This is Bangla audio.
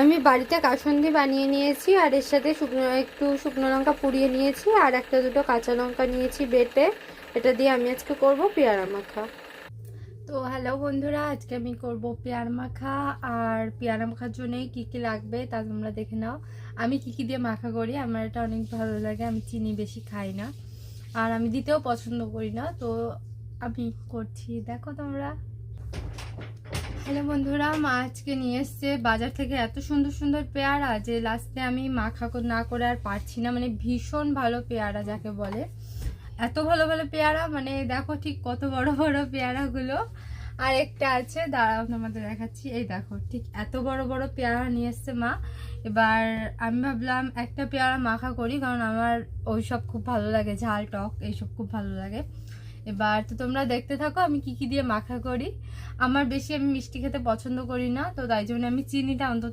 আমি বাড়িতে কাসন্দি বানিয়ে নিয়েছি, আর এর সাথে শুকনো, একটু শুকনো লঙ্কা পুড়িয়ে নিয়েছি, আর একটা দুটো কাঁচা লঙ্কা নিয়েছি বেটে। এটা দিয়ে আমি আজকে করব পেয়ারা মাখা। তো হ্যালো বন্ধুরা, আজকে আমি করব পেয়ারা মাখা, আর পেয়ারা মাখার জন্য কী কী লাগবে তা তোমরা দেখে নাও। আমি কি কি দিয়ে মাখা করি, আমার এটা অনেক ভালো লাগে, আমি চিনি বেশি খাই না। আর আমি দিতেও পছন্দ করি না, তো আমি করছি। দেখো তোমরা। হ্যালো বন্ধুরা, মা আজকে নিয়ে এসছে বাজার থেকে এত সুন্দর সুন্দর পেয়ারা যে লাস্টে আমি মাখা না করে আর পারছি না। মানে ভীষণ ভালো পেয়ারা যাকে বলে। এত ভালো ভালো পেয়ারা মানে দেখো ঠিক কত বড় বড় পেয়ারাগুলো। আর একটা আছে, দাঁড়াও তোমাদের দেখাচ্ছি। এই দেখো, ঠিক এত বড় বড় পেয়ারা নিয়ে এসছে মা। এবার আমি ভাবলাম একটা পেয়ারা মাখা করি, কারণ আমার ওইসব খুব ভালো লাগে, ঝাল, টক, এইসব খুব ভালো লাগে। এবার তো তোমরা দেখতে থাকো, আমি কি কি দিয়ে মাখা করি। আমার বেশি আমি মিষ্টি খেতে পছন্দ করি না, তো তাই জন্য আমি চিনিটা অন্তত